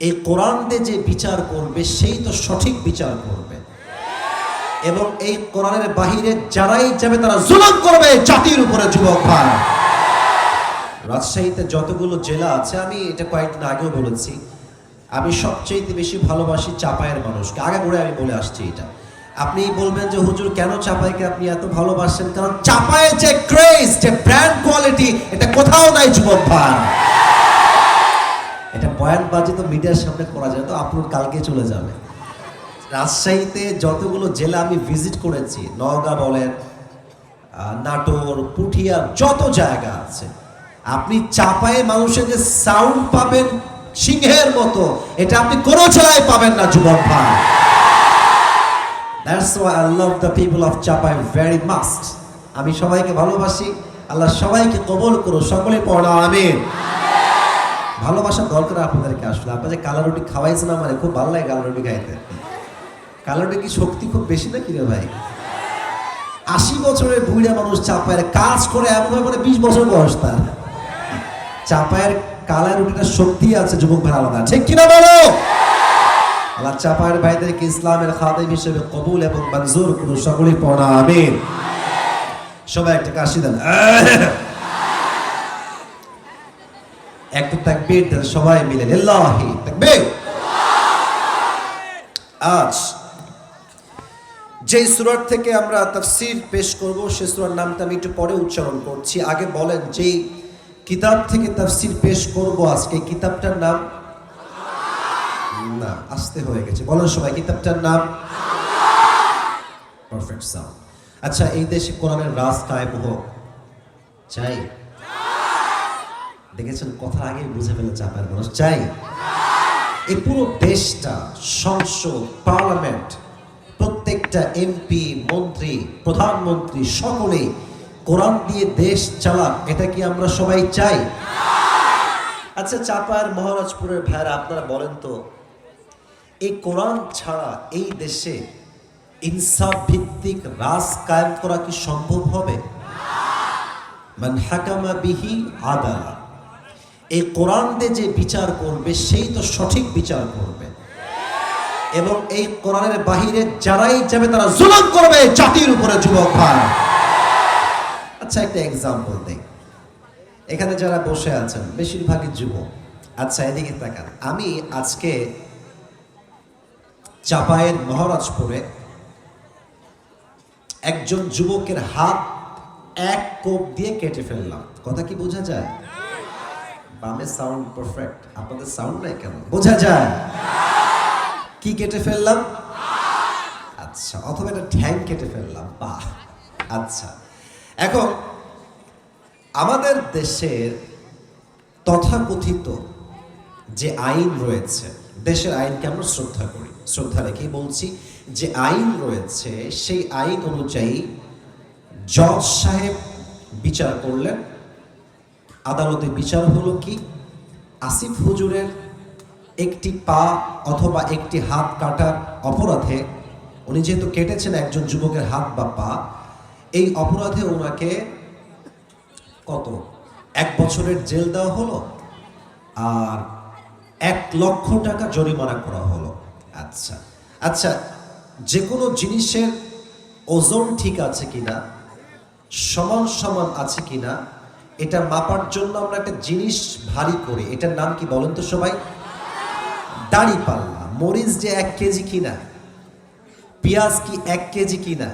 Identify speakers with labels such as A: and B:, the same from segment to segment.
A: এই কোরআন দিয়ে যে বিচার করবে, সেই তো সঠিক বিচার করবে। এবং এই কোরআনের বাহিরে যারাই যাবে, তারা জুলুম করবে জাতির উপরে, যুবক ভাই। রাজশাহীতে যতগুলো জেলা আছে, আমি এটা কয়েকদিন আগেও বলেছি, আমি সবচেয়ে বেশি ভালোবাসি চাপায়ের মানুষকে। আগে করে আমি বলে আসছি এটা। আপনি বলবেন যে, হুজুর, কেন চাপাইকে আপনি এত ভালোবাসেন? কারণ চাপায়ের যে ক্রেজ যে ব্র্যান্ড কোয়ালিটি এটা কোথাও নাই, যুবক ভাই। এটা বয়ান বাজি তো মিডিয়ার সামনে করা যায় তো আপলোড কালকে চলে যাবে। রাজশাহীতে যতগুলো জেলা আমি ভিজিট করেছি, নওগাঁ বলেন নাটোর, পুঠিয়া, যত জায়গা আছে, আপনি চাপায়ে মানুষের যে সাউন্ড পাবেন সিংহের মতো, এটা আপনি কোনো জেলায় পাবেন না, যুবক ভাই। That's why I love the people of Chapai very much. আমি সবাইকে ভালোবাসি, আল্লাহ সবাইকে কবল করো সকলে পড়া আমিন। ভালোবাসার দরকার আপনাদেরকে আসলে। আপনার যে কালা রুটি খাওয়াইছেন আমার, খুব ভালো লাগে কালা রুটি খাইতে। কালা রুটি কি শক্তি খুব বেশি না কিরে ভাই? আশি বছরের বুড়া মানুষ চাপায়ের কাজ করে এমন হয় মানে বিশ বছর বয়স তার। চাপায়ের কালা রুটিটা শক্তি আছে, যুবক ভাই আলাদা। ঠিক কিনা বলো? আল্লাহ চাপায়ের ভাইদেরকে ইসলামের খাদেম হিসেবে কবুল এবং মঞ্জুর করুন, সকলেই পড়া, আমিন। সবাই একটা কাশি দেন। একটা তাকবীর দেন সবাই মিলে, লিল্লাহি, তাকবীর। আজ যে সুরার থেকে আমরা তাফসীর পেশ করব, সে সুরার নামটা আমি একটু পরে উচ্চারণ করছি। আগে বলেন, যেই কিতাব থেকে তাফসীর পেশ করব আজকে কিতাবটার নাম? না, আসতে হয়ে গেছে। বলেন সবাই, কিতাবটার নাম? পারফেক্ট সাউন্ড আচ্ছা এই দেশে কোরআনের রাজ কায়েম হোক, চাই? দেখেছেন কথা আগে বুঝে ফেলে চাপার মানুষ। চাই এই পুরো দেশটা, সংসদ, পার্লামেন্ট, প্রত্যেকটা এমপি, মন্ত্রী, প্রধানমন্ত্রী সকলে কোরআন দিয়ে দেশ চালাক, এটা কি আমরা সবাই চাই? আচ্ছা চাপার মহারাজপুরের ভাইরা আপনারা বলেন তো, এই কোরআন ছাড়া এই দেশে ইনসাফ ভিত্তিক রাজ কায়েম করা কি সম্ভব হবে? মান হাকামা বিহি আদালা। এই কোরআন দিয়ে যে বিচার করবে, সেই তো সঠিক বিচার করবে। এবং এই কোরআনের বাহিরে যারাই যাবে, তারা জুলুম করবে জাতির উপরে, যুবক ভাই। আচ্ছা একটা এক্সাম্পল দেই। এখানে যারা বসে আছেন, বেশিরভাগই যুবক। আচ্ছা এদিকে তাকান। আমি আজকে চাপায়ের মহারাজপুরে একজন যুবকের হাত এক কোপ দিয়ে কেটে ফেললাম। কথা কি বোঝা যায়? বামে সাউন্ড পারফেক্ট আপনাদের সাউন্ড নাই কেন? বোঝা যায়? কি কেটে ফেললাম? আচ্ছা অথবা একটা ঠ্যাং কেটে ফেললাম, বাহ আচ্ছা। এখন, আমাদের দেশের তথাকথিত যে আইন রয়েছে, দেশের আইনকে আমরা শ্রদ্ধা করি, শ্রদ্ধা রেখেই বলছি, যে আইন রয়েছে, সেই আইন অনুযায়ী জজ সাহেব বিচার করলেন আদালতে বিচার হলো কি? আসিফ হুজুরের একটি পা অথবা একটি হাত কাটার অপরাধে উনি যেহেতু কেটেছেন একজন যুবকের হাত বা পা, এই অপরাধে ওনাকে কত? এক বছরের জেল দেওয়া হলো আর এক লক্ষ টাকা জরিমানা করা হলো। আচ্ছা আচ্ছা যে কোনো জিনিসের ওজন ঠিক আছে কিনা? সমান সমান আছে কিনা? এটা মাপার জন্য আমরা একটা জিনিস ভারী করি, এটার নাম কি বলেন তো সবাই? দাড়ি পাল্লা মরিচ যে এক কেজি কিনা? পেঁয়াজ কি এক কেজি কিনা?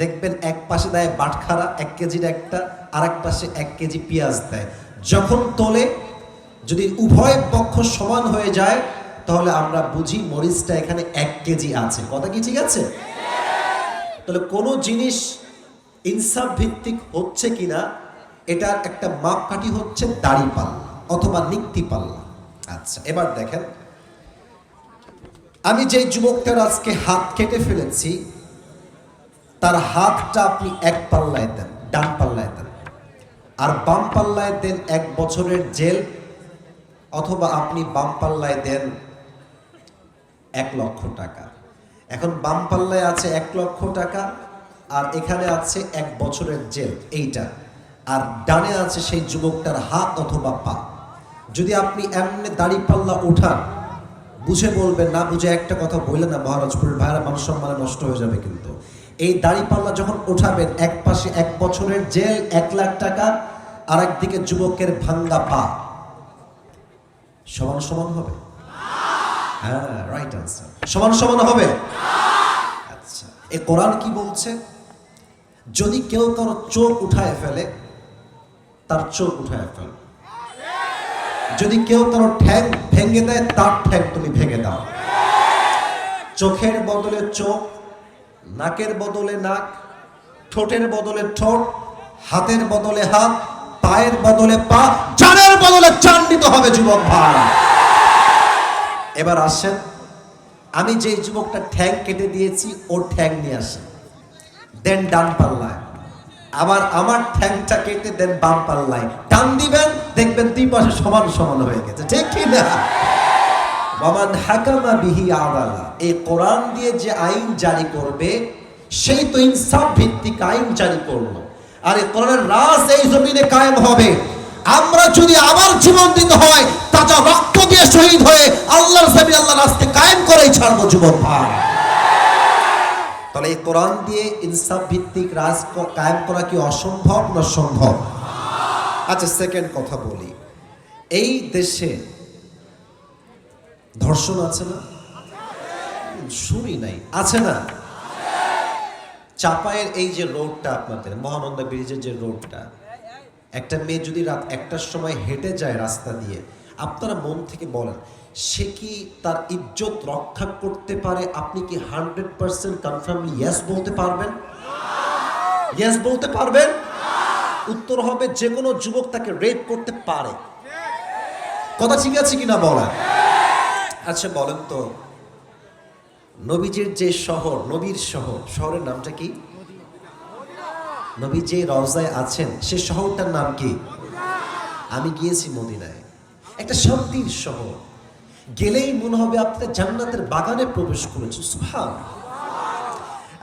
A: দেখবেন এক পাশে দেয় বাটখারা, এক কেজির একটা আর এক পাশে এক কেজি পেঁয়াজ দেয়। যখন তোলে, যদি উভয় পক্ষ সমান হয়ে যায়, তাহলে আমরা বুঝি মরিচটা এখানে এক কেজি আছে। কথা কি ঠিক আছে? তাহলে কোনো জিনিস ইনসাফ ভিত্তিক হচ্ছে কিনা এটার একটা মাপকাঠি হচ্ছে দাড়ি পাল্লা অথবা নিক্তি পাল্লা। আচ্ছা এবার দেখেন। আমি যে যুবকটার আজকে হাত কেটে ফেলেছি, তার হাতটা আপনি এক পাল্লায় দেন, ডান পাল্লায় দেন। আর বাম পাল্লায় দেন এক বছরের জেল, অথবা আপনি বাম পাল্লায় দেন এক লক্ষ টাকা। এখন বাম পাল্লায় আছে এক লক্ষ টাকা, আর এখানে আছে এক বছরের জেল, এইটা। আর ডানে আছে সেই যুবকটার হাত অথবা পা। যদি আপনি এমনি দাড়ি পাল্লা উঠান, বুঝে বলবেন, না, বুঝে একটা কথা বললেন না মহারাজপুরের ভাইরা, মানুষ সম্মানে নষ্ট হয়ে যাবে কিন্তু। এই দাড়িপাল্লা যখন উঠাবেন, এক পাশে এক বছরের জেল, এক লাখ টাকা আর একদিকে যুবকের ভাঙ্গা পা। সমান সমান হবে? হ্যাঁ রাইট আনসার সমান সমান হবে? আচ্ছা এ কোরআন কি বলছে? যদি কেউ কারও চোখ উঠায় ফেলে তার চোখ উঠায় ফেল। যদি কেউ কারও ঠ্যাং ভেঙে দেয়, তার ঠ্যাং তুমি ভেঙে দাও। চোখের বদলে চোখ, নাকের বদলে নাক, ঠোঁটের বদলে ঠোঁট, হাতের বদলে হাত, পায়ের বদলে পা চানের বদলে চান নিতে হবে যুবক ভাই। এবার আসেন, আমি যে যুবকটা ঠ্যাং কেটে দিয়েছি ওর ঠ্যাং নিয়ে আসেন। দেন ডান পাল্লায়। আবার আমার ঠ্যাংটা কেটে দেন বাম পাল্লায় টান দিবেন, দেখবেন দুই পাশে সমান সমান হয়ে গেছে। ঠিক কি না? বামান হাকামা বিহি আদালা। এই কোরআন দিয়ে যে আইন জারি করবে, সেই তো ইনসাফ ভিত্তিক আইন জারি করল। আর এই কোরআনের রাজ এই জমিনে কায়েম হবে। আমরা যদি আবার জীবন দিতে হয়, তাজা রক্ত দিয়ে শহীদ হয়ে আল্লাহর জমিন আল্লাহ রাস্তে কায়েম করেই ছাড়বো যুবক ভাই তাহলে এই কোরআন দিয়ে ইনসাফ ভিত্তিক রাজ কায়েম করা কি অসম্ভব না সম্ভব? আচ্ছা সেকেন্ড কথা বলি। এই দেশে ধর্ষণ আছে না? শুনি নাই। আছে না? চাপায়ের এই যে রোডটা আপনাদের, মহানন্দা ব্রিজের যে রোডটা, একটা মেয়ে যদি রাত একটার সময় হেঁটে যায় রাস্তা দিয়ে, আপনারা মন থেকে বলেন সে কি তার ইজ্জত রক্ষা করতে পারে? আপনি কি হান্ড্রেড পার্সেন্ট কনফার্মলি ইয়েস বলতে পারবেন? ইয়েস বলতে পারবেন? উত্তর হবে যে কোনো যুবক তাকে রেপ করতে পারে। কথা ঠিক আছে কিনা বলেন? আচ্ছা বলেন তো। নবীজির যে শহর, নবীর শহর, শহরের নামটা কি? নবী যে রওজায় আছেন, সে শহরটার নাম কি? আমি গিয়েছি মদিনায়। একটা শান্তির শহর। গেলেই মনে হবে আপনার জান্নাতের বাগানে প্রবেশ করেছে। সুহান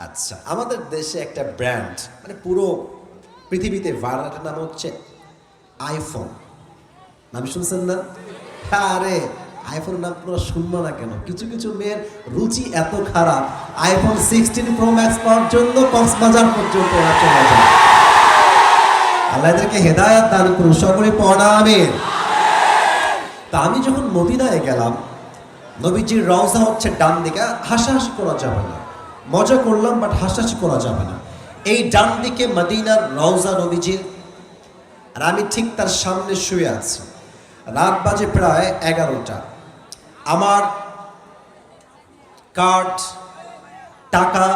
A: আচ্ছা আমাদের দেশে একটা ব্র্যান্ড মানে পুরো পৃথিবীতে ভাইরালটার নাম হচ্ছে আইফোন নাম শুনছেন না? আরে আইফোনের নাম পুরো শুনব না কেন? কিছু কিছু মেয়ের রুচি এত খারাপ আইফোন সিক্সটিন প্রো ম্যাক্স পাওয়ার জন্য কক্সবাজার পর্যন্ত ওরা চলে যায়। হেদায়াত দান করুন। সকলে পড়া আমিন। তা আমি যখন মদিনায় গেলাম, নবীজির রওজা হচ্ছে ডান দিকে, হাসাহাসি করা যাবে না। মজা করলাম বাট হাসাহাসি করা যাবে না। এই ডান দিকে মদিনার রওজা নবীজির, আর আমি ঠিক তার সামনে শুয়ে আছি। রাত বাজে প্রায় এগারোটা। আমার কার্ড, টাকা,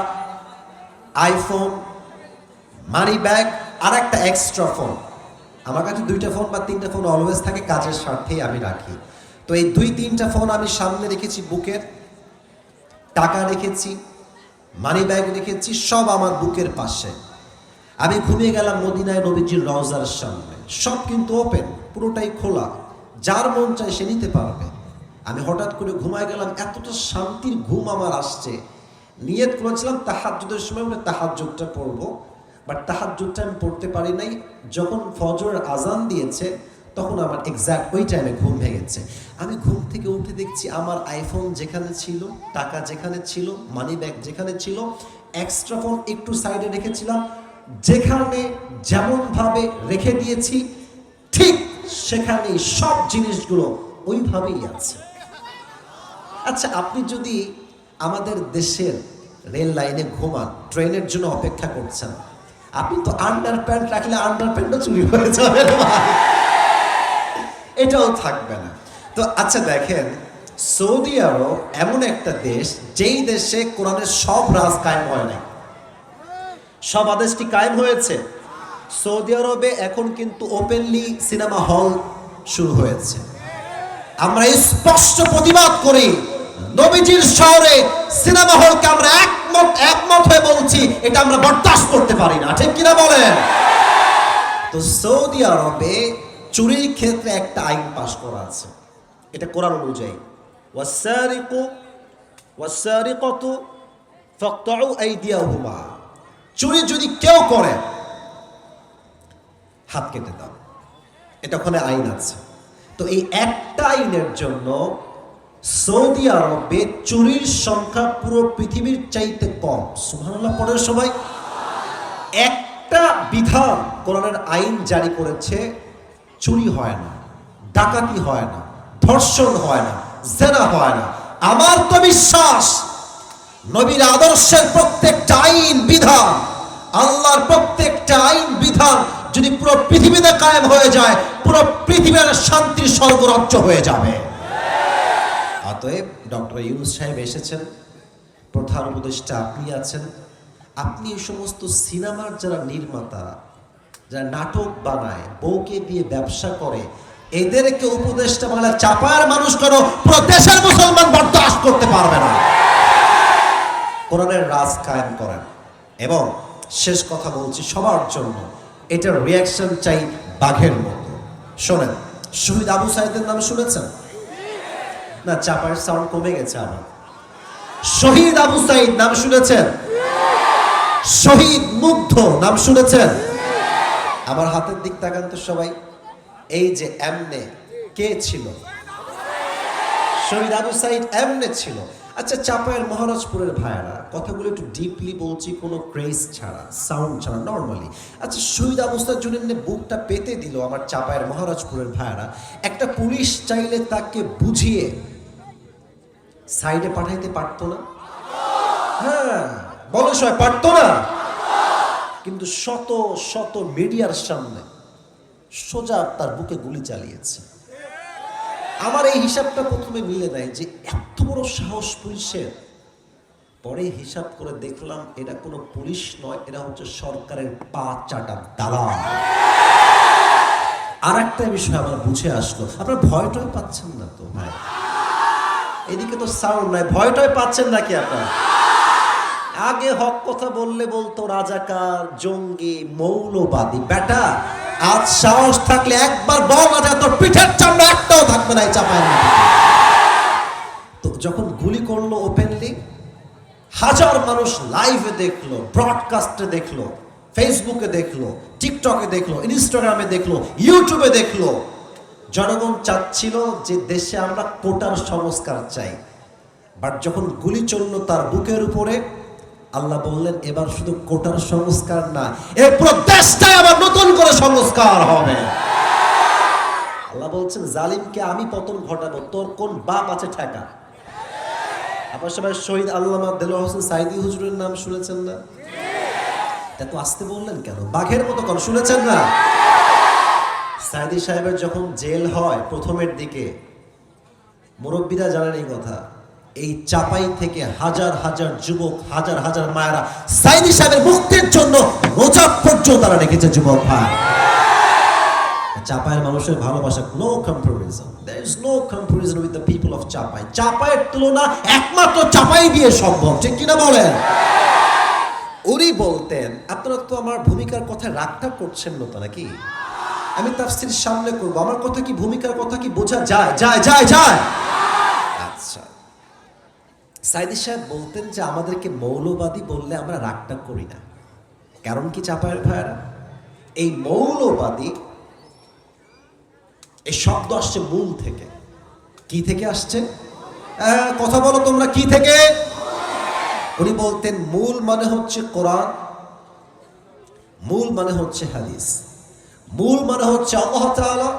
A: আইফোন মানি ব্যাগ আর একটা এক্সট্রা ফোন আমার কাছে দুইটা ফোন বা তিনটা ফোন অলওয়েজ থাকে, কাজের স্বার্থেই আমি রাখি। তো এই দুই, তিনটা ফোন আমি সামনে রেখেছি, বুকের টাকা রেখেছি মানি ব্যাগ রেখেছি, সব আমার বুকের পাশে। আমি ঘুমিয়ে গেলাম মদিনায় নবীজির রওজার সামনে। সব কিন্তু ওপেন পুরোটাই খোলা। যার মন চায় সে নিতে পারবে। আমি হঠাৎ করে ঘুমায় গেলাম, এতটা শান্তির ঘুম আমার আসছে। নিয়ত করেছিলাম তাহাজ্জুদের সময় উঠে তাহাজ্জুদটা পড়ব। বাট তাহাজ্জুদটা আমি পড়তে পারি নাই। যখন ফজর আজান দিয়েছে, তখন আমার এক্স্যাক্ট ওই টাইমে ঘুম ভেঙেছে। আমি ঘুম থেকে উঠে দেখছি আমার আইফোন যেখানে ছিল, টাকা যেখানে ছিল মানি ব্যাগ যেখানে ছিল এক্সট্রা ফোন একটু সাইডে রেখেছিলাম। যেখানে যেমনভাবে রেখে দিয়েছি, ঠিক সেখানেই সব জিনিসগুলো ওইভাবেই আছে। আচ্ছা আপনি যদি আমাদের দেশের রেল লাইনে ঘুমান, ট্রেনের জন্য অপেক্ষা করছেন আপনি তো আন্ডার প্যান্ট রাখলে আন্ডার প্যান্টও চুরি হয়ে যাবে এটাও থাকবে না। তো আচ্ছা দেখেন, সৌদি আরব এমন একটা দেশ যেই দেশে কোরআনের সব রাজ কায়েম হয় নাই। সব আদেশটি কায়েম হয়েছে? সৌদি আরবে এখন কিন্তু ওপেনলি সিনেমা হল শুরু হয়েছে। আমরা স্পষ্ট প্রতিবাদ করি। নবীজির শহরে সিনেমা হলকে আমরা একমত একমত হয়ে বলছি, এটা আমরা বরদাস্ত করতে পারি না। ঠিক কিনা বলেন? তো সৌদি আরবে চুরির ক্ষেত্রে একটা আইন পাশ করা আছে। এটা কোরআন অনুযায়ী। ওয়াসারিকু, ওয়াসারিকতু ফাকতাউ আইদিয়াহুমা। চুরি যদি কেউ করে, হাত কেটে দাও। এটা ওখানে আইন আছে। তো এই একটা আইনের জন্য সৌদি আরবে চুরির সংখ্যা পুরো পৃথিবীর চাইতে কম। সুবহানাল্লাহ পরের সময় একটা বিধান কোরআনের আইন জারি করেছে, চুরি হয় না, ডাকাতি হয় না, ধর্ষণ হয় না, জেনা হয় না। আমার তো বিশ্বাস, নবীর আদর্শের প্রত্যেকটা আইন বিধান, আল্লাহর প্রত্যেকটা আইন বিধান যদি পুরো পৃথিবীতে কায়েম হয়ে যায়, পুরো পৃথিবীর শান্তির স্বর্গরাজ্য হয়ে যাবে। অতএব ডক্টর ইউনুস সাহেব এসেছেন, প্রধান উপদেষ্টা আপনি আছেন। আপনি এই সমস্ত সিনেমার যারা নির্মাতা, যারা নাটক বানায়, বউকে দিয়ে ব্যবসা করে, এদেরকে উপদেষ্টা বাংলা চাপার মানুষ কেন পুরো দেশের মুসলমান বরদাস্ত করতে পারবে না? কোরআনের রাজ কায়েম করেন। এবং শেষ কথা বলছি সবার জন্য, এটার রিয়াকশন চাই বাঘের মতো। শোনেন, শহীদ আবু সাইদের নাম শুনেছেন? না চাপার সাউন্ড কমে গেছে আমার শহীদ আবু সাইদ, নাম শুনেছেন? শহীদ মুগ্ধ, নাম শুনেছেন? আমার হাতের দিক তাকান তো সবাই। এই যে এমনে, কে ছিল? শহীদ আবু সাইদ এমনে ছিল। আচ্ছা চাপায়ের মহারাজপুরের ভাইয়ারা, কথাগুলো একটু ডিপলি বলছি, কোনো ক্রেজ ছাড়া সাউন্ড ছাড়া নর্মালি আচ্ছা শহীদ সাইদ জন্য বুকটা পেতে দিল আমার চাপায়ের মহারাজপুরের ভাইয়ারা, একটা পুলিশ চাইলে তাকে বুঝিয়ে সাইডে পাঠাইতে পারতো না? হ্যাঁ বলো সবাই, পারতো না? কিন্তু শত শত মিডিয়ার সামনে সোজা তার বুকে গুলি চালিয়েছে। আমার এই হিসাবটা প্রথমে মিলে নাই যে এত বড় সাহস পুলিশের। পরে হিসাব করে দেখলাম এটা কোনো পুলিশ নয় এটা হচ্ছে সরকারের পা চাটা দালাল। আর একটা বিষয় আমার বুঝে আসলো। আপনার ভয়টাই পাচ্ছেন না তো, ভাই? এদিকে তো সাউন্ড নাই, ভয়টাই পাচ্ছেন নাকি আপনারা? আগে হক কথা বললে বলতো রাজাকার, জঙ্গি, মৌলবাদী। বেটা, আজ সাহস থাকলে একবার বল না তোর পিঠের চামড়া একটাও থাকবে না এই চাপায় তো যখন গুলি করল ওপেনলি হাজার মানুষ লাইভে দেখল ব্রডকাস্টে দেখল ফেসবুকে দেখল টিকটকে দেখল ইনস্টাগ্রামে দেখল ইউটিউবে দেখল জনগণ চাচ্ছিল যে দেশে আমরা কোটার সংস্কার চাই। বাট যখন গুলি চলল তার বুকের উপরে, আল্লাহ বললেন, এবার শুধু কোটার সংস্কার না এর পুরো দেশটাই আবার নতুন করে সংস্কার হবে। আল্লাহ বলছেন, জালিমকে আমি পতন ঘটাবো, তোর কোন বাপ আছে ঠেকা? আপনার সবাই শহীদ আল্লামা দেলোয়ার হোসেন সাইদি হুজুরের নাম শুনেছেন না? এত আসতে বললেন কেন? বাঘের মতো কেন শুনেছেন না? সাইদি সাহেবের যখন জেল হয় প্রথমের দিকে, মুরব্বীরা জানেন এই কথা, এই চাপাই থেকে হাজার হাজার যুবক, হাজার হাজার মায়েরা সাইদি সাহেবের মুক্তির জন্য রোজা পর্যন্ত তারা রেখেছে যুবক ভাই। চাপায়ের মানুষের ভালোবাসা no comparison there is no comparison with the people of Chapai. চাপায়ের তুলনা একমাত্র চাপাই দিয়ে সম্ভব, ঠিক কিনা বলেন? উনি বলতেন, আপনারা তো আমার ভূমিকার কথা রাগটা করছেন না তো নাকি? আমি তাফসির সামনে করব। আমার কথা কি ভূমিকার কথা কি বোঝা যায়? যায় যায় যায়! আচ্ছা। সাইদি সাহেব বলতেন যে আমাদেরকে মৌলবাদী বললে আমরা রাগটা করি না। কারণ কি চাপায়ের ভাইয়েরা? এই মৌলবাদী এই শব্দ আসছে মূল থেকে। কি থেকে আসছে? আহ, কথা বলো তোমরা কি থেকে? উনি বলতেন মূল মানে হচ্ছে কোরআন মূল মানে হচ্ছে হাদিস। মূল মানে হচ্ছে আল্লাহ তাআলা,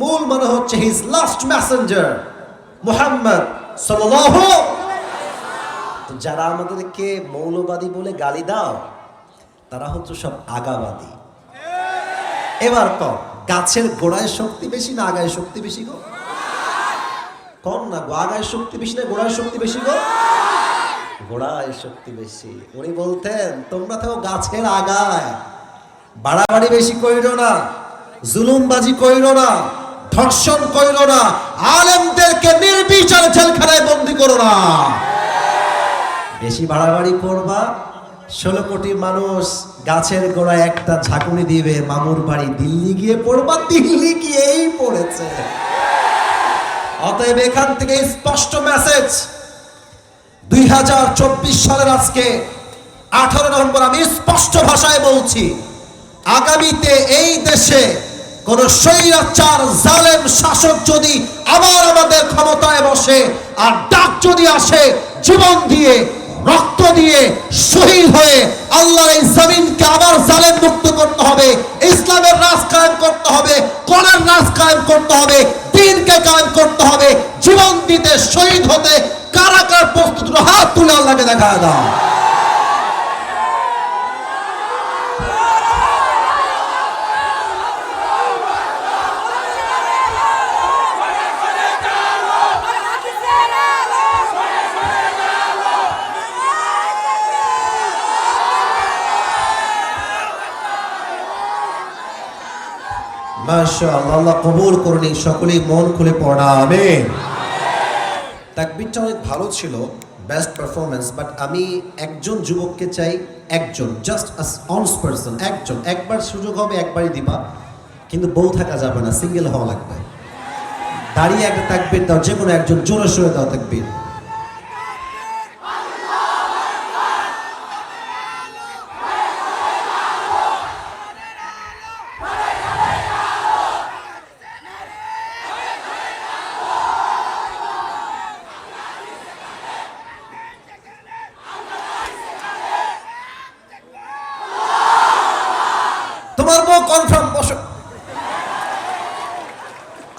A: মূল মানে হচ্ছে হিজ লাস্ট মেসেঞ্জার মুহাম্মদ সাল্লাল্লাহু যারা আমাদেরকে মৌলবাদী বলে গালি দাও, তারা হচ্ছে সব আগাবাদী। এবার কম গাছের গোড়ায় শক্তি বেশি না আগায় শক্তি বেশি গো? কম না গো, আগায় শক্তি বেশি না গোড়ায় শক্তি বেশি গো? গোড়ায় শক্তি বেশি। উনি বলতেন, তোমরা তো গাছের আগায়। বাড়াবাড়ি বেশি কইরো না, জুলুমবাজি কইরো না, ধর্ষণ কইরো না, আলেমদেরকে নির্বিচারে জেলখানায় বন্দি করো না। বেশি বাড়াবাড়ি করবা, ষোলো কোটি মানুষ গাছের গোড়ায় একটা ঝাঁকুনি দিবে, মামুর বাড়ি দিল্লি গিয়ে পড়বা, দিল্লি গিয়েই পড়েছে। অতএব এখান থেকে স্পষ্ট মেসেজ দুই হাজার চব্বিশ সালের আজকে আঠারো নভেম্বর আমি স্পষ্ট ভাষায় বলছি। আগামীতে এই দেশে কোন স্বৈরাচার, জালেম শাসক যদি আবার আমাদের ক্ষমতায় বসে, আর ডাক যদি আসে, জীবন দিয়ে, রক্ত দিয়ে শহীদ হয়ে আল্লাহর এই জমিনকে আবার জালেম মুক্ত করতে হবে, ইসলামের রাজ কায়েম করতে হবে, কোরআন রাজ কায়েম করতে হবে, দিনকে কায়েম করতে হবে, জীবন দিতে, শহীদ হতে কারা কার প্রস্তুত হাত তুলে আল্লাহকে দেখা দাও। মাশাআল্লাহ, আল্লাহ কবুল করুন সকলেই মন খুলে পড়া, আমিন। তাকবীরটা অনেক ভালো ছিল বেস্ট পারফরমেন্স বাট আমি একজন যুবককে চাই, একজন জাস্ট অনস পারসন একজন, একবার সুযোগ হবে, একবারই দিবা, কিন্তু বউ থাকা যাবে না সিঙ্গেল হওয়া লাগবে। দাঁড়িয়ে একটা তাকবীর দাও যে কোনো একজন, জোরে সরে দাও তাকবীর তোমার বউ কনফার্ম বসো।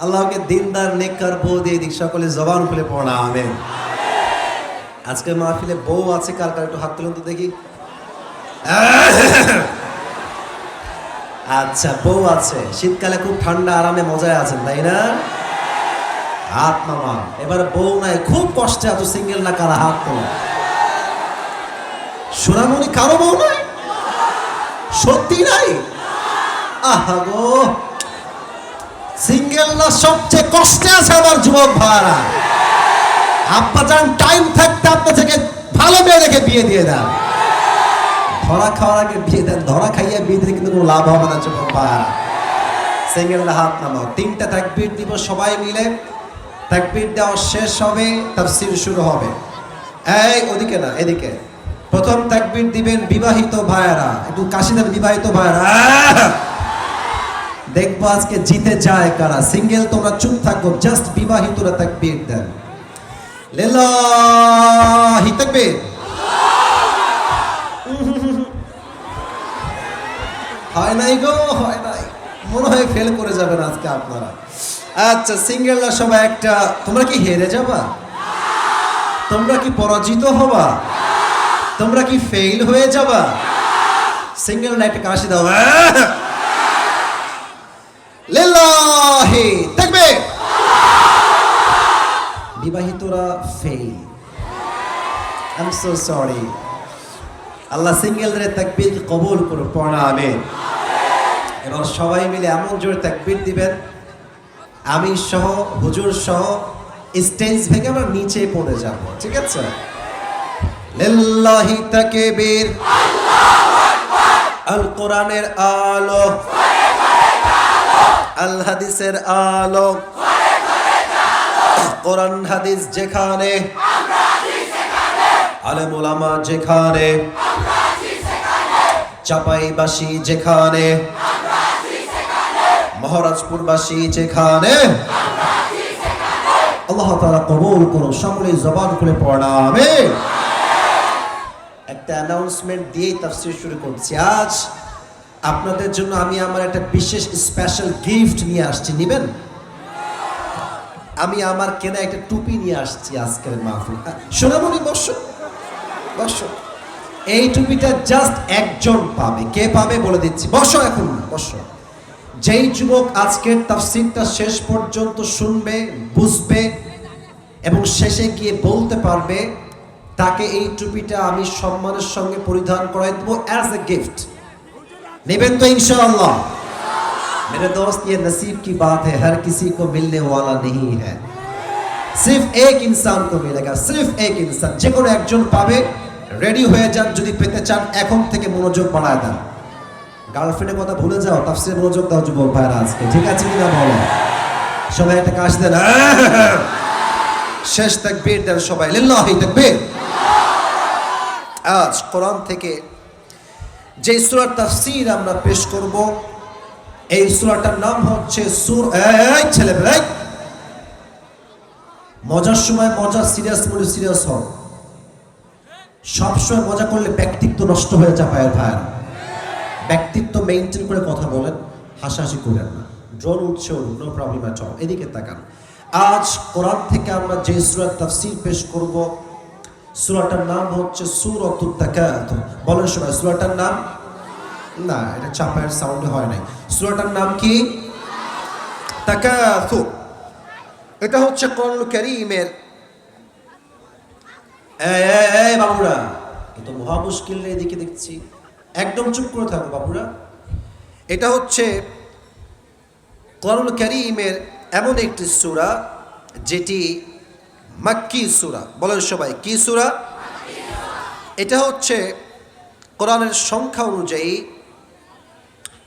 A: আল্লাহকে দিনদার, নেককার, বউ দিয়ে দিক, সকলে জবান খুলে পড়া আজকে মাহফিলে বউ আছে, কার কার একটু হাত তুলুন তো দেখি। আচ্ছা বউ আছে। শীতকালে খুব ঠান্ডা, আরামে মজায় আছেন, তাই না? হাত মামা এবার বউ নাই, খুব কষ্টে আছো, সিঙ্গেল না কারা? হাত তোলা সোনামণি, কারও বউ নাই? সত্যি নাই? আহা গো। সিঙ্গেল না সবচেয়ে কষ্টে আছে আমার যুবক ভাড়া আব্বা যান টাইম থাকতে আপনার থেকে ভালো মেয়ে দেখে বিয়ে দিয়ে দেন। ধরা খাওয়ার আগে বিয়ে দেন। ধরা খাইয়ে বিয়ে দিলে কিন্তু কোনো লাভ হবে না যুবক ভাড়া সিঙ্গেলটা হাত নামাও। তিনটা তাকবীর দিব সবাই মিলে। তাকবীর দেওয়া শেষ হবে তার তাফসীর শুরু হবে। এই, ওদিকে না, এদিকে। প্রথম তাকবীর দিবেন বিবাহিত ভাইয়েরা একটু কাশি দেন বিবাহিত ভাইয়েরা দেখব আজকে জিতে যায় কারা? সিঙ্গেল তোমরা চুপ থাকো জাস্ট বিবাহিতরা তাকবীর দেন। লিল্লাহি তাকবীর। হয় নাই গো, হয় নাই। মনে হয় ফেল করে যাবেন আজকে আপনারা। আচ্ছা সিঙ্গেলরা সবাই একটা, তোমরা কি হেরে যাবা? তোমরা কি পরাজিত হবা? তোমরা কি ফেল হয়ে যাবা? সিঙ্গেল না একটা কাশি দাও। লিল্লাহি, তাকবীর। বিবাহিতরা fail I am so sorry Allah সিঙ্গেলদের তাকবীর কবুল করুন পড়া, আমিন। এবার সবাই মিলে এমন জোরে তাকবীর দিবেন আমি সহ, হুজুর সহ স্টেজ ভেঙে আমরা নিচে পড়ে যাব, ঠিক আছে? লিল্লাহি তাকবীর। আল কোরআনের আলো। আল হাদিসের আলো কোরআন হাদিস যেখানে আলেম ওলামা যেখানে, চাপাইবাসী যেখানে, মহারাজপুরবাসী যেখানে, আল্লাহ তাআলা কবুল করুন, সকলে জবান খুলে পড়াবে একটা অ্যানাউন্সমেন্ট দিয়েই তাফসীর শুরু করছি। আজ আপনাদের জন্য আমি আমার একটা বিশেষ স্পেশাল গিফট নিয়ে আসছি। নেবেন? আমি আমার কেনা একটা টুপি নিয়ে আসছি আজকের মাহফিল। সোনামণি, বসো। বসো। এই টুপিটা জাস্ট একজন পাবে। কে পাবে বলে দিচ্ছি। বসো এখন, বসো। যেই যুবক আজকের তাফসিরটা শেষ পর্যন্ত শুনবে, বুঝবে এবং শেষে গিয়ে বলতে পারবে, তাকে এই টুপিটা আমি সম্মানের সঙ্গে পরিধান করাই দেবো অ্যাজ এ গিফট নেবেন তো ইনশাআল্লাহ मेरे दोस्त ये नसीब की बात है हर किसी को मिलने वाला नहीं है সির্ফ এক ইনসান কো মিলেগা সির্ফ এক ইনসান যে কোনো একজন পাবে রেডি হয়ে যান যদি পেতে চান এখন থেকে মনোযোগ বাড়ায় দেন গার্লফ্রেন্ডের কথা ভুলে যাও তাফসিরে মনোযোগ দাও যুবক ভাইরা আজকে ঠিক আছে কিনা বলো সবাই একটা কাশ দেন শেষ তাকবীর দেন সবাই লিল্লাহি তাকবীর আজ কোরআন থেকে যে সূরার তাফসীর আমরা পেশ করব, এই সূরাটার নাম হচ্ছে সুর ছেলে এই। মজার সময় মজা সিরিয়াস বলে সিরিয়াস হও। সবসময় মজা করলে ব্যক্তিত্ব নষ্ট হয়ে যায় ভাইয়ের ভাইয়েরা। ব্যক্তিত্ব মেনটেন করে কথা বলেন, হাসাহাসি করেন না। ড্রোন উঠছে নো প্রবলেম এদিকে তাকান। আজ কোরআন থেকে আমরা যে সূরার তাফসীর পেশ করব সূরাটার নাম হচ্ছে সূরাতুত তাকাতুর। বলেন সবাই সূরাটার নাম? না, এটা চাপায়ের সাউন্ডে হয় নাই। সূরাটার নাম কি? তাকাতুর। এটা হচ্ছে কোরআন কারীমের বাবুরা, এ তো মহা মুশকিল রে, এদিকে দেখছি। একদম চুপ করে থাকো বাবুরা। এটা হচ্ছে করুল করিমের এমন একটি সূরা যেটি মাক্কি সূরা, বলেন সবাই, কি সূরা? এটা হচ্ছে কোরআনের সংখ্যা অনুযায়ী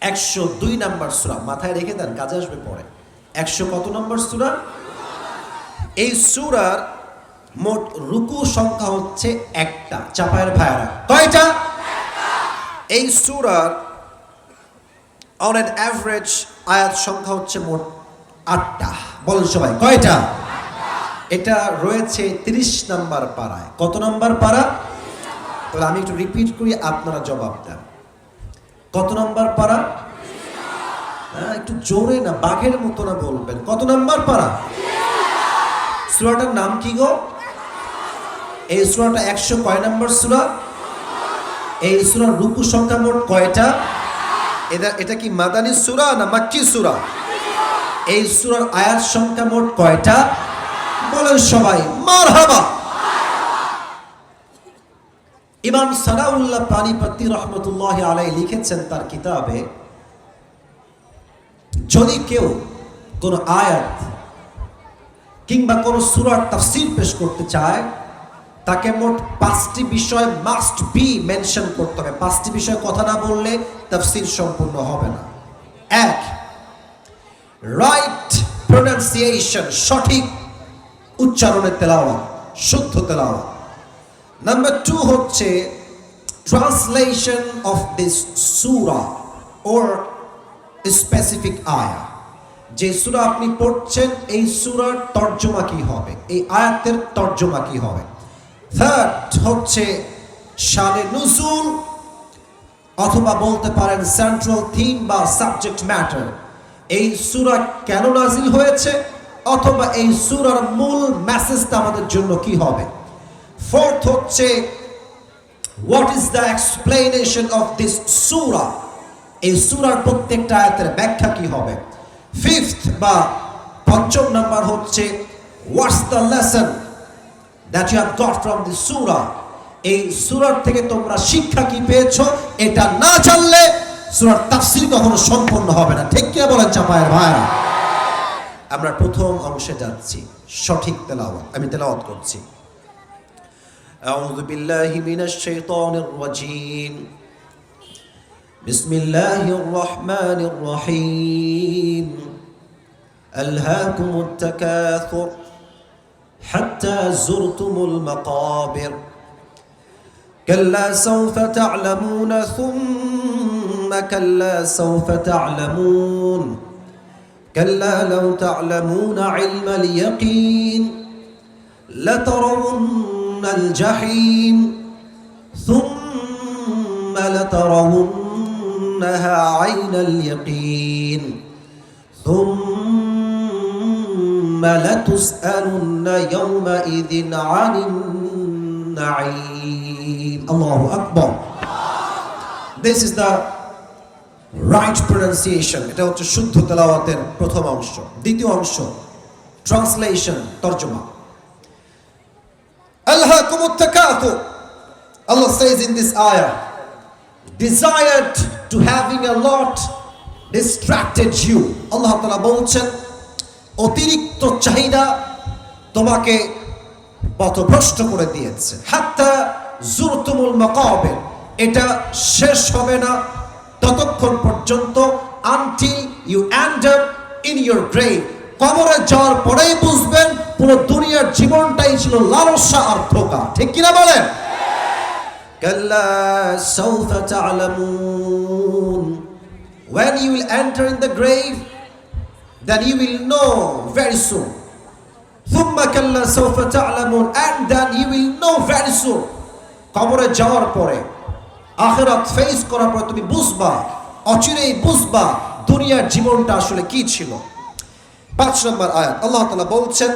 A: একশো দুই নাম্বার সুরা। মাথায় রেখে দেন, কাজে আসবে পরে। একশো কত নম্বর সুরা? এই সূরার মোট রুকু সংখ্যা হচ্ছে একটা। চাপায়ের ভাইয়ারা, কয়টা? এই সূরার অন অ্যান অ্যাভারেজ আয়াত সংখ্যা হচ্ছে মোট আটটা। বলেন সবাই, কয়টা? এটা রয়েছে তিরিশ নাম্বার পাড়ায়। কত নাম্বার পাড়া? তাহলে আমি একটু রিপিট করি, আপনারা জবাব দেন। কত নাম্বার পাড়া? হ্যাঁ একটু জোরে না, বাঘের মতো না বলবেন। কত নাম্বার পাড়া? সুরাটার নাম কি গো? এই সুরাটা একশো কয় নাম্বার সুরা? এই সুরার রুকু সংখ্যা মোট কয়টা? এটা এটা কি মাদানি সুরা না মাক্কি সুরা? এই সূরার আয়াত সংখ্যা মোট কয়টা? বলেন সবাই, মারহাবা। ইমাম সানাউল্লাহ পানিপতি রহমতুল্লাহ আলাই লিখেছেন তার কিতাবে, যদি কেউ কোনো আয়াত কিংবা কোনো সুরার তাফসির পেশ করতে চায়, তাকে মোট পাঁচটি বিষয় মাস্ট বি মেনশন করতে হবে। পাঁচটি বিষয় কথা না বললে তাফসির সম্পূর্ণ হবে না। এক রাইট প্রোনাউন্সিয়েশন সঠিক উচ্চারণের তেলাওয়া শুদ্ধ তেলাওয়া নাম্বার টু হচ্ছে ট্রান্সলেশন অফ দিস সুরা ওর স্পেসিফিক আয়া যে সুরা আপনি পড়ছেন, এই সুরার তর্জমা কি হবে? এই আয়াতের তর্জমা কি হবে? থার্ড হচ্ছে শানে নুজুল, অথবা বলতে পারেন সেন্ট্রাল থিম বা সাবজেক্ট ম্যাটার এই সুরা কেন নাজিল হয়েছে? অথবা এই সুরার মূল মেসেজটা আমাদের জন্য কি হবে? ফোর্থ হচ্ছে what is the explanation of this সুরা? এই সুরার প্রত্যেকটা আয়াতের ব্যাখ্যা কি হবে? ফিফথ বা পঞ্চম নাম্বার হচ্ছে what's the lesson that you have got from the সুরা? এই সুরার থেকে তোমরা শিক্ষা কি পেয়েছ? এটা না জানলে সুরার তাফসির কখনো সম্পন্ন হবে না। ঠিক কিনা বলেন চাপায়ের ভাইরা? আমরা প্রথম অংশে যাচ্ছি সঠিক তেলাওয়াত আমি তেলাওয়াত করছি أعوذ بالله من الشيطان الرجيم بسم الله الرحمن الرحيم ألهاكم التكاثر حتى زرتم المقابر كلا سوف تعلمون ثم كلا سوف تعلمون كلا لو تعلمون علم اليقين لترون الجحيم ثم لترونها عين اليقين ثم لتسألن يومئذ عن النعيم. الله أكبر. This is the right pronunciation এটা হচ্ছে শুদ্ধ তেলাওয়াতের প্রথম অংশ। দ্বিতীয় অংশ ট্রান্সলেশন তর্জমা। আল্লাহ Allah says in this ayah, desired to having a lot distracted you. আল্লাহ তালা বলছেন অতিরিক্ত চাহিদা তোমাকে পথভ্রষ্ট করে দিয়েছে। হাত্তা জুরতুমুল মকাবের এটা শেষ হবে না। ততক্ষণ পর্যন্ত until you end up in your grave কবরে যাওয়ার পরেই বুঝবেন পুরো দুনিয়ার জীবনটাই ছিল লালসা আর ধোকা ঠিক কিনা বলেন كلا سوف تعلمون when you will enter in the grave then you will know very soon ثم كلا سوف تعلمون and then you will know very soon কবরে যাওয়ার পরে আখেরাত ফেস করার পরে তুমি বুঝবা অচিরেই বুঝবা দুনিয়ার জীবনটা আসলে কি ছিল পাঁচ নম্বর আয়াত আল্লাহ তাআলা বলছেন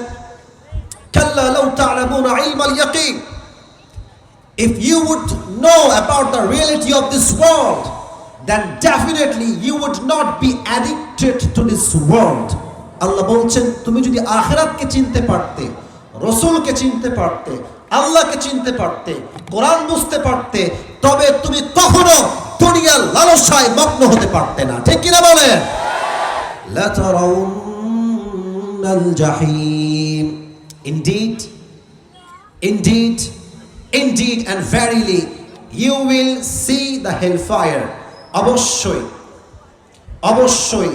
A: if you would know about the reality of this world, then definitely you would not be addicted to this world. আল্লাহ বলছেন তুমি যদি আখেরাতকে চিনতে পারতে রসুলকে চিনতে পারতে আল্লাহকে চিনতে পারতে, কোরআন বুঝতে পারতে, তবে তুমি কখনো দুনিয়ার লালসায় মগ্ন হতে পারতে না। ঠিক কিনা বলে অবশ্যই অবশ্যই